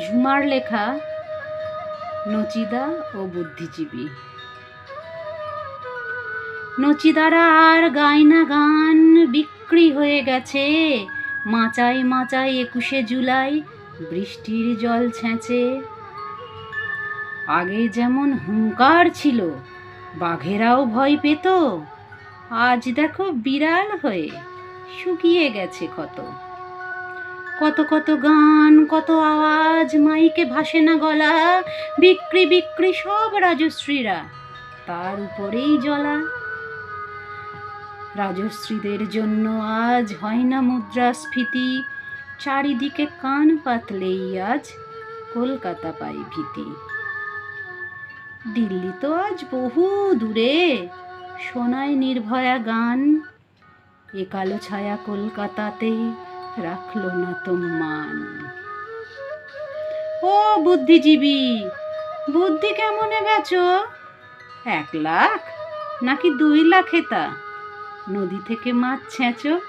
ঝুমার লেখা নচিদা ও বুদ্ধিজীবী। নচিদারা আর গায় না গান বিক্রি হয়ে গেছে। মাচায় মাচায় একুশে জুলাই বৃষ্টির জল ছেঁচে। আগে যেমন হুঙ্কার ছিল, বাঘেরাও ভয় পেত। আজ দেখো বিড়াল হয়ে শুকিয়ে গেছে কত কত কত গান, কত আওয়াজ, মাইকে ভাসে না গলা, বিক্রি বিক্রি সব রাজশ্রীরা। তার উপরেই জলা রাজশ্রীদের জন্য আজ হয় না মুদ্রাস্ফীতি, চারিদিকে কান পাতলেই আজ কলকাতা পাই ভীতি। দিল্লি তো আজ বহু দূরে শোনায় নির্ভয়া গান, এ কালো ছায়া কলকাতাতে রাখল না তো মান। ও বুদ্ধিজীবী, বুদ্ধি কেমনে বেচো? এক লাখ নাকি দুই লাখে তা নদী থেকে মাছ ছেঁচো?